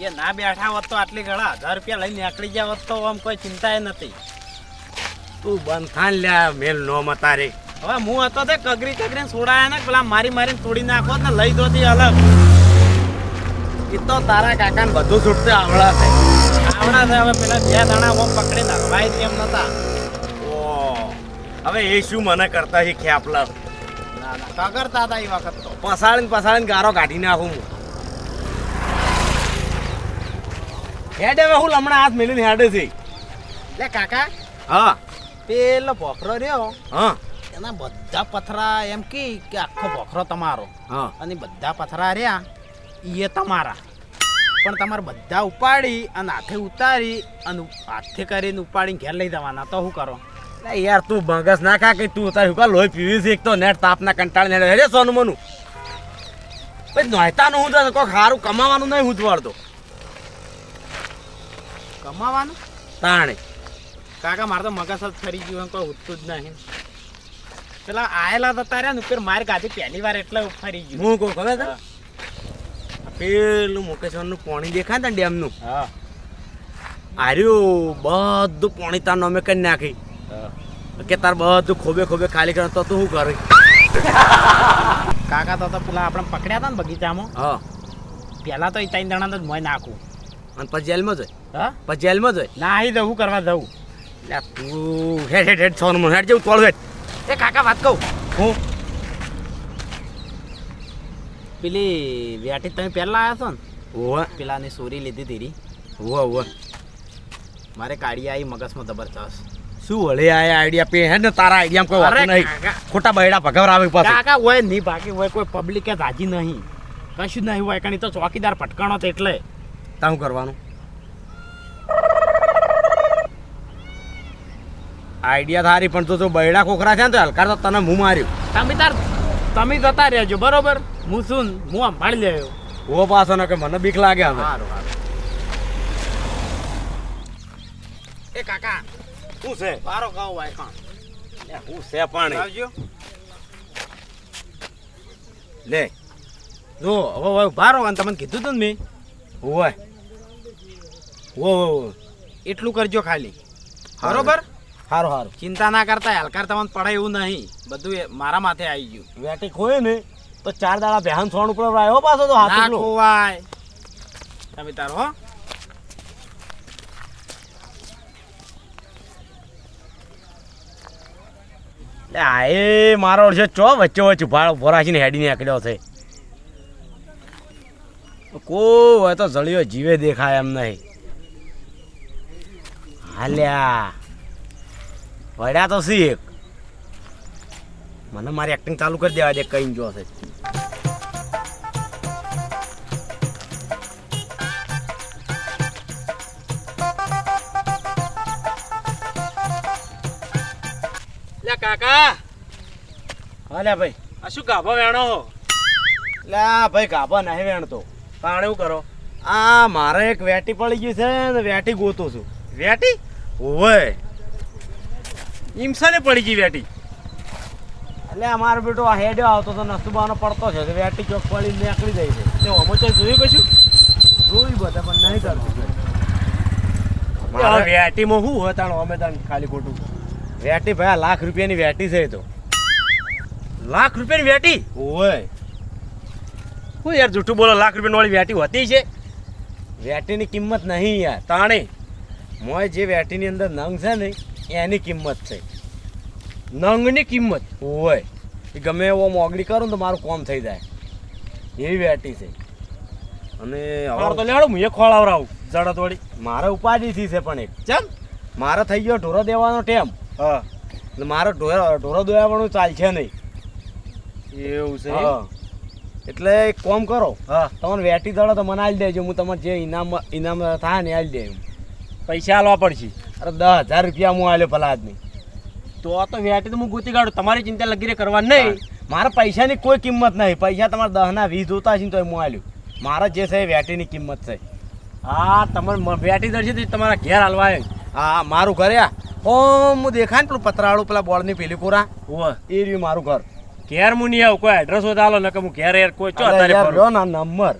એ ના બેઠા હોત તો આટલી ઘણા હજાર રૂપિયા લઈને નીકળી ગયા હોત તો આમ કોઈ ચિંતા નથી તું બંધ થાન લ્યા મેલ નો મતારે હવે હું હતો તે કગરી કગરી છોડાયા ને પેલા મારી મારીને તોડી નાખો ને લઈ દો અલગ. એ તો તારા કાકાને બધું છૂટતે આવડા છે. આવડા છે હવે પેલા બે દાણા હું પકડી નાખવાય એમ નતા. ઓ હવે એ શું મને કરતા છે ખ્યાપલા ના ના હતા એ વખત તો. પસાળીને પસાળીને ગારો કાઢી નાખું હું. હેડે હવે હું હમણાં હાથ મેલીને હેડે છે. લે કાકા હા. પેલો ભોખરો રહ્યો. હા. એના બધા પથરા એમ કી કે આખો ભોખરો તમારો. હા. અને બધા પથરા રહ્યા એ તમારા. પણ તમારે બધા ઉપાડી અને હાથે ઉતારી અને હાથે કરીને ઉપાડીને ઘેર લઈ જવાના. તો શું કરો? યાર તું બગસ ના ખા કે તું તારી હુકા લોહી પીવી છે એક તો નેટ તાપના કંટાળ ને હેડે સોનું મનું. પછી નોયતાનું હું તો કોઈ સારું કમાવાનું નહીં હું વાળતો કમાવાનું? તાણે. કાકા મારે તો મગજ જ ફરી ગયું કોઈ ઉઠતું જ નહીં. પેલા આયેલા તો તારે ને ઉપર માર કાઢી પહેલી વાર એટલે ફરી ગયું. હું કહું ખબર પેલું મુકેશ્વરનું પાણી દેખાય ને ડેમનું? હા. આર્યું બધું પાણી તાર અમે કરી નાખી. કે તાર બધું ખોબે ખોબે ખાલી કરે તો તું શું કરે? કાકા તો તો પેલા આપણે પકડ્યા હતા ને બગીચામાં? હા. પહેલાં તો એ ત્રણ જણા જ મોય નાખું. અને પછી જેલમાં જોઈ હા? પછી જેલમાં જોઈ ના અહીં જવું કરવા જવું લે તું હેડ હેડ હેડ સોનું હેડ જેવું તોડ હેડ. એ કાકા વાત કહું. હું? પેલી વ્યાટી તમે પહેલાં આવ્યા છો ને? ઓવે પેલાની સોરી લીધી તીરી. ઓવે ઓવે મારે કાઢી આવી મગજમાં જબરજસ્ત. શું વળે આ આઈડિયા પે હેડ ને? તારા આઈડિયા કોઈ વાત નહીં. ખોટા બૈડા ભગવર આવે પાછું. કાકા હોય નહીં બાકી હોય કોઈ પબ્લિક કે રાજી નહીં. કશું નહીં હોય કારણ તો ચોકીદાર પટકાણો તો એટલે. તારું કરવાનું. આઈડિયા થારી પણ તો જો બૈડા કોકરા છે ને તો હલકાર તો તને હું માર્યું. તમે તાર તમે જતા રહેજો બરોબર? હું શું હું સંભાળી લેયો ઓ પાછો ને કે મને બીક લાગે હવે. એ કાકા શું છે? બારો કહો કાં હું છે પાણી? આવજો લે. જો હવે ભારો અને તમને કીધું તું ને મેં. ઓય ઓ એટલું કરજો ખાલી. બરોબર? સારું સારું ચિંતા ના કરતા હલકાર તમને પડે એવું નહીં. બધું મારા માથે આવી ગયું. વેટી ખોય ને તો ચાર દાડા બેહાન સોણ ઉપર આવ્યો પાછો તો હાથ. ખોવાય. તમે તારો હો. એ મારો છે ચો વચ્ચે વચ્ચે ભાળ ભરાશીને હેડીને આકડ્યો છે. કો હોય તો જળિયો જીવે દેખાય એમ નહીં. હાલ્યા. વડા તો શીખ. મને મારી એક્ટિંગ ચાલુ કરી દેવા દે કઈ જો છે. લે કાકા. હાલ્યા ભાઈ. આ શું ગાભો વેણો લે આ ભાઈ ગાભો નહીં વેણતો. તાણે એવું કરો? આ મારે એક વેટી પડી ગઈ છે ને વેટી ગોતું છું. વેટી? ઓય ઈમસાને પડી ગઈ વેટી. એટલે અમારો બેટો આ હેડ્યો આવતો તો નસુબાનો પડતો છે તો વેટી ચોક પડી નીકળી જાય છે. તે અમો તો જોયું કશું? જોઈ બધા પણ નહીં કરતું. મારે- વેટીમાં શું હોય તાણ અમે તાણ ખાલી ખોટું. વેટી ભાઈ આ લાખ રૂપિયાની વેટી છે તો. લાખ રૂપિયાની વેટી? ઓય હું યાર જૂઠું બોલો લાખ રૂપિયાની વાળી વેટી હોતી છે? વેટીની કિંમત નહીં યાર. તાણે. મોય જે વેટીની અંદર નંગ છે ને એની કિંમત છે. નંગની કિંમત હોય. એ ગમે એવો મોગડી કરું ને તો મારું કોમ થઈ જાય. એવી વેટી છે. અને મારો તો હવે લેડો હું એ ખોળાવરાવું જડત વળી. મારે ઉપાધિથી છે પણ એક. ચમ? મારે થઈ ગયો ઢોરો દેવાનો ટેમ. હા. એટલે મારો ઢોરો ઢોરો દોયાવાનું ચાલશે નહીં. એવું છે. એટલે એક કોમ કરો. હા. તમને વેટી દડો તો મને આલી દેજો. હું તમારે જે ઇનામ ઇનામ થાય ને આલી દે પૈસા આલવા પડશે. અરે દસ હજાર રૂપિયા હું આલ્યો ભલા આદમી તો તો વેટી તો હું ગોતી કાઢું. તમારી ચિંતા લગી રે કરવા નહીં. મારા પૈસાની કોઈ કિંમત નહીં. પૈસા તમારે દસ ના વીસ જોતા છે ને તો હું આલ્યું. મારે જે છે એ વેટીની કિંમત છે. હા તમારે વેટી દર્શે તો તમારા ઘેર હાલવા આવે હા મારું ઘર આ ઓમ હું દેખાય ને પેલું પતરાળું પેલા બોળની પેલી ઓવે. એ રહ્યું મારું ઘર. ઘેર હું નહીં આવું. કોઈ એડ્રેસ તો હાલો નકર હું ઘેર યાર કોઈ ચો અત્યારે નંબર.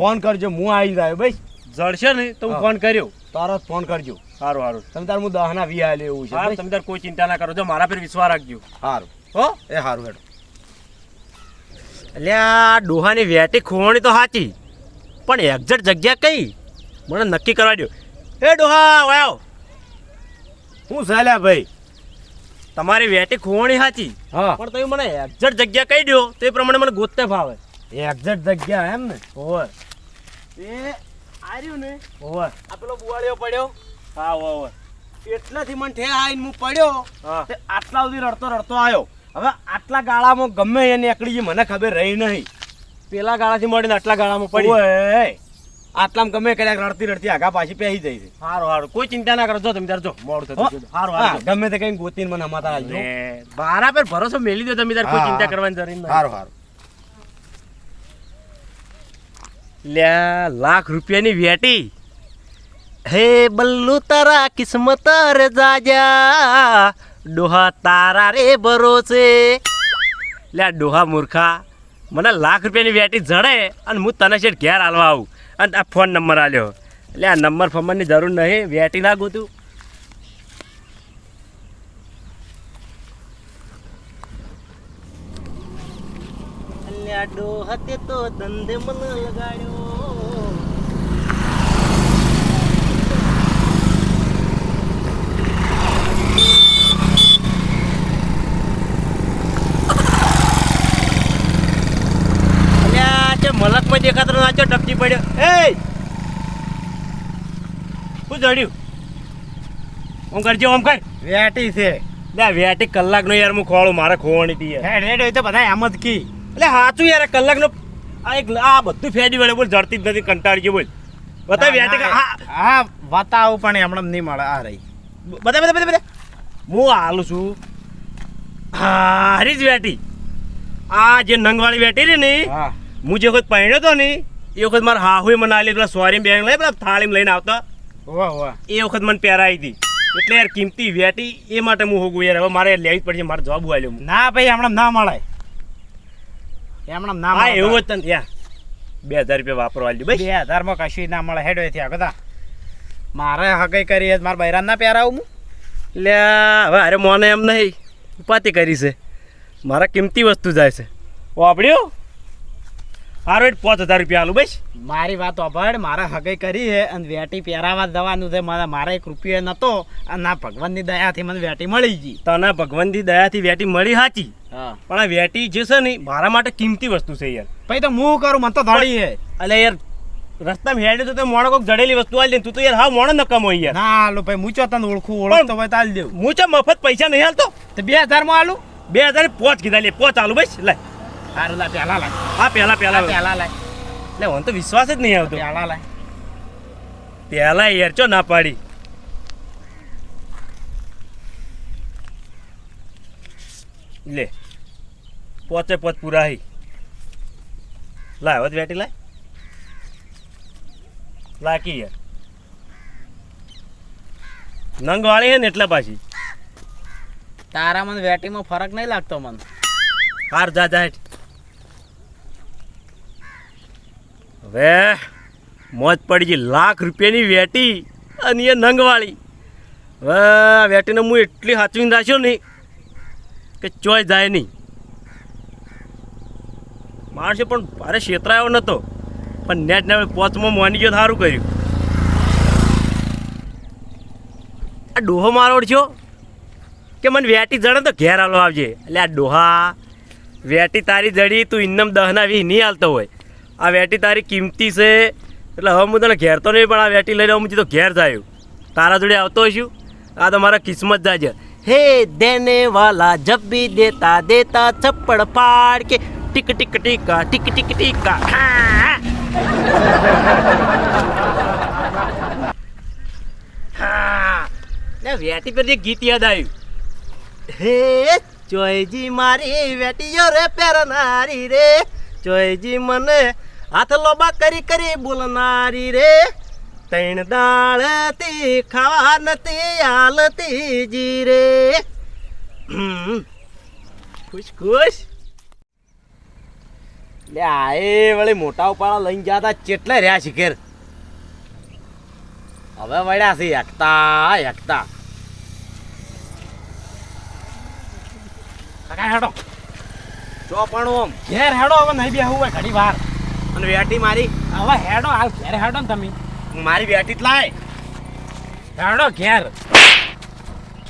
ફોન કરજો. હું આવી જાય ભાઈ જડશે ને તો હું ફોન કર્યો. તરત ફોન કરજો. સારું સારું. તમે તાર હું દહના વી આલે એવું છે. હા તમે તાર કોઈ ચિંતા ના કરો. જો મારા પર વિશ્વાસ રાખજો. હારું. હો? એ સારું હેડો. એટલે આ ડોહાની વેટી ખોવાણી તો સાચી પણ એક્ઝેક્ટ જગ્યા કઈ? મને નક્કી કરવા દો એ ડોહા વાવ હું ચાલ્યા ભાઈ. તમારી વેટી ખોવાણી સાચી હા. પણ તમે મને એક્ઝેક્ટ જગ્યા કહી દો તો એ પ્રમાણે મને ગોતતે ફાવે. એક્ઝેક્ટ જગ્યા એમ ને? હોય. એ આર્યું ને? ઓવે આ પેલો બુવાળિયો પડ્યો. હા ઓવે એટલાથી મને ઠે આઈને હું પડ્યો હા. તે આટલા સુધી રડતો રડતો આવ્યો. હવે આટલા ગાળામાં ગમે એ નીકળી મને ખબર રહી નહીં. પેલા ગાળાથી મળીને આટલા ગાળામાં પડી. આટલામાં ગમે કદાચ રડતી રડતી આગા પાછી પહેરી જાય છે. સારું સારું કોઈ ચિંતા ના કરો. જો તમે તાર જો મોડું થતું સારું હા, ગમે તે કઈ ગોતીને મને હમાતા મારા પર ભરોસો મેલી દો તમે ત્યારે કોઈ ચિંતા કરવાની જરૂર નહીં. સારું સારું લ્યા, લાખ રૂપિયાની વેટી. હે બલ્લુ, તારા કિસ્મત રે જાજા. ડોહા તારા રે ભરોસે. લ્યા, ડોહા મૂર્ખા, મને લાખ રૂપિયાની વેટી જડે અને હું તને શેઠ ઘેર હાલવા આવું. અને આ ફોન નંબર આલ્યો. એટલે આ નંબર ફંબરની જરૂર નહીં, વેટી ના ગોતું. અલ્યા ડોહા તે ધંધે મને લગાડ્યો. મલકમાં દેખાતો નાચો ટપકી પડ્યો. એ શું જડ્યું? ઓમ કરજો ઓમ કર. વેટી છે. લે વેટી કલાકનો યાર હું ખોળું મારે ખોવાની હતી હેડ હેડ હોય તો બધા એમ જ કી. એટલે સાચું યાર કલાકનો આ એક આ બધું ફેડી વળે બોલ જડતી જ નથી કંટાળી ગયો બોલ. બતાવ હા હા બતાવું પણ હમણાં નહીં મળે આ રહી. બધા બધા બધા બધા હું હાલું છું. હારી જ વેટી આ જે નંગવાળી વેટી રહી ને હા. જે વખત પહેણ્યો હતો ને એ વખત મારા હાહુએ મને આલી પેલા સોરી બેંગ લઈ પેલા થાળીમાં લઈને આવતા. વાહ વાહ. એ વખત મને પહેરાવી હતી. એટલે યાર કિંમતી વેટી એ માટે હું હોગું યાર. હવે મારે લેવી જ પડશે મારે જવાબ આવ્યો. ના ભાઈ હમણાં ના મળે. હમણાં ના હા એવું જ તને ત્યાં બે હજાર રૂપિયા વાપરવા આલજો બે હજારમાં કશું ના મળે હેડો ત્યાં કદા મારે હકઈ કરી મારા બૈરાન ના પહેરાવું હું. એટલે હવે અરે મોને એમ નહીં ઉપાતી કરી છે. મારા કિંમતી વસ્તુ જાય છે. વાપડ્યો હારો પાંચ હજાર રૂપિયા આલું બસ. મારી વાત અભડ મારે હગઈ કરી છે અને વેટી પહેરાવા જવાનું છે. મારા મારા એક રૂપિયો નતો અને ના ભગવાનની દયાથી મને વેટી મળી ગઈ. તને ભગવાનની દયાથી વેટી મળી સાચી હા. પણ આ વેટી જે છે ને મારા માટે કિંમતી વસ્તુ છે યાર. પછી તો હું કરું મને તો ધાડી છે એટલે યાર રસ્તામાં હેડે તો તે મોણો કોક જડેલી વસ્તુ આલી તું તો યાર હા મોણો નકમ હોય યાર. ના હાલો ભાઈ મૂચો તને ઓળખું ઓળખતો હોય તો હાલ દેવું. મૂચો મફત પૈસા નહીં હાલતો તો બે હજારમાં આલું? બે હજાર પોચ કીધા લે પોચ આલું ભાઈ લે. સારું પહેલા લાય. હા પહેલા પહેલા પહેલા લાય. લે મને તો વિશ્વાસ જ નહીં આવતો. પહેલા લાય. પહેલા યાર ચો ના પાડી. લે પોચે પોચ પૂરા હી. લાય હવે વેટી લાય. લાકી યાર. નંગ વાળી હે ને એટલે પાછી. તારા મને વેટીમાં ફરક નહીં લાગતો મને. હાર જા જા હવે મોજ પડી ગઈ. લાખ રૂપિયાની વેટી અને એ નંગવાળી. હવે વેટીને હું એટલી સાચવીને રાખ્યો નહીં કે ચોય જાય નહીં. માણસે પણ ભારે છેતરાયો નહોતો પણ નેટ ને પોચમાં મોની ગયો સારું કર્યું. આ ડોહો મારો છો કે મને વેટી જડે તો ઘેર હાલો આવજે. એટલે આ ડોહા, વેટી તારી જડી, તું ઇન્નમ દહના વી નહીં હાલતો હોય. આ વેટી તારી કિંમતી છે. એટલે હવે હું તને ઘેર તો નહીં, પણ આ વેટી લઈને હું તો ઘેર જાય. તારા જોડે આવતો છું આ તો મારા કિસ્મત જાજે હે દેને વાલા જબ દેતા દેતા ચપ્પડ પાડ કે ટીક ટીક ટીકા, ટીક ટીક ટીકા. વેટી પર જે ગીત યાદ આવ્યું. હે ચોયજી મારી, વેટીઓ રે પહેરનારી રે. ચોયજી મને હાથ લોબા કરી કરી બોલનારી રે. તૈણ દાળતી ખાવા નથી હાલતી જી રે. ખુશ ખુશ. લે, આ એ વળી મોટા ઉપાડા લઈને ગયા હતા, ચેટલે રહ્યા શિખેર હવે વળ્યા છે, એકતા એકતા. કાકા, હેડો. ચો પણ ઓમ. ઘેર હેડો હવે નહીં બેહવું હોય ઘડી વાર. અને વેટી મારી. હવે હેડો હાલ ઘેર હેડો ને તમે. મારી વેટી જ લાય. હેડો ઘેર.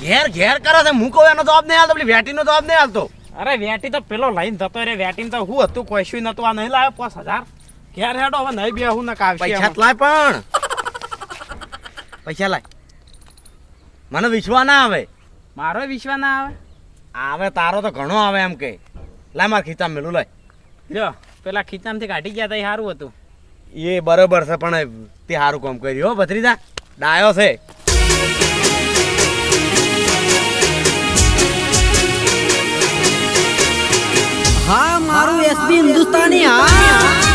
ઘેર ઘેર કરે છે. હું કહું એનો જવાબ નહીં હાલતો પેલી વેટીનો જવાબ નહીં હાલતો. અરે વેટી તો પેલો લઈને જતો રે વેટીને તો હું હતું કશું નતું આ નહીં લાવ્યો પાંચ હજાર. ઘેર હેડો હવે નહીં બેહું ને કાવશે પૈસા લાય પણ. પૈસા લાય. મને વિશ્વા ના આવે. મારો વિશ્વા ના આવે? આવે તારો તો ઘણો આવે એમ કે. લાય માર ખીચામ મેલું લઈ જો પેલા ખીચામથી કાઢી ગયા તા એ સારું હતું. એ બરોબર છે પણ તે સારું કામ કર્યું. હો ભત્રીજા ડાયો છે. હા મારું એસબી હિન્દુસ્તાની હા.